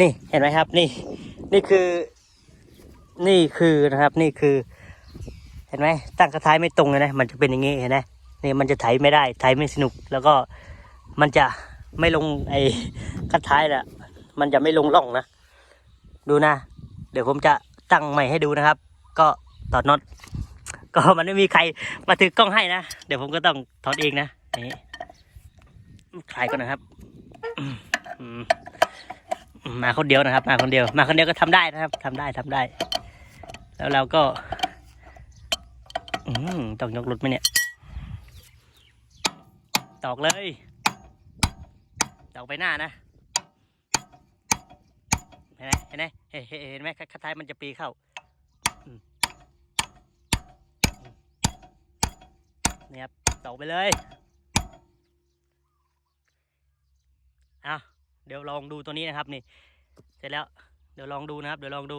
นี่เห็นไหมครับ นี่ นี่คือ นี่คือนะครับ นี่คือ เห็นไหมตั้งกระท้ายไม่ตรงเลยนะ มันจะเป็นอย่างงี้เห็นไหมนี่มันจะไถไม่ได้ไถไม่สนุก แล้วก็มันจะไม่ลงไอ้กระท้ายแหละมันจะไม่ลงร่องนะดูนะ เดี๋ยวผมจะตั้งใหม่ให้ดูนะครับ ก็ถอดน็อตก็มันไม่มีใครมาถือกล้องให้นะ เดี๋ยวผมก็ต้องถอดเองนะนี่คลายก่อนนะครับอื มาคนเดียวนะครับ มาคนเดียว มาคนเดียวก็ทำได้นะครับทำได้ทำได้ แล้วเราก็ อืมต้องยกรถไหมเนี่ย ตอกเลยตอกไปหน้านะเห็นไหมเห็นไหมเห็นไหมคัดท้ายมันจะปีเข้าอืมนี่ครับตอกไปเลยเอา เดี๋ยวลองดูตัวนี้นะครับนี่ เสร็จแล้ว เดี๋ยวลองดูนะครับ เดี๋ยวลองดู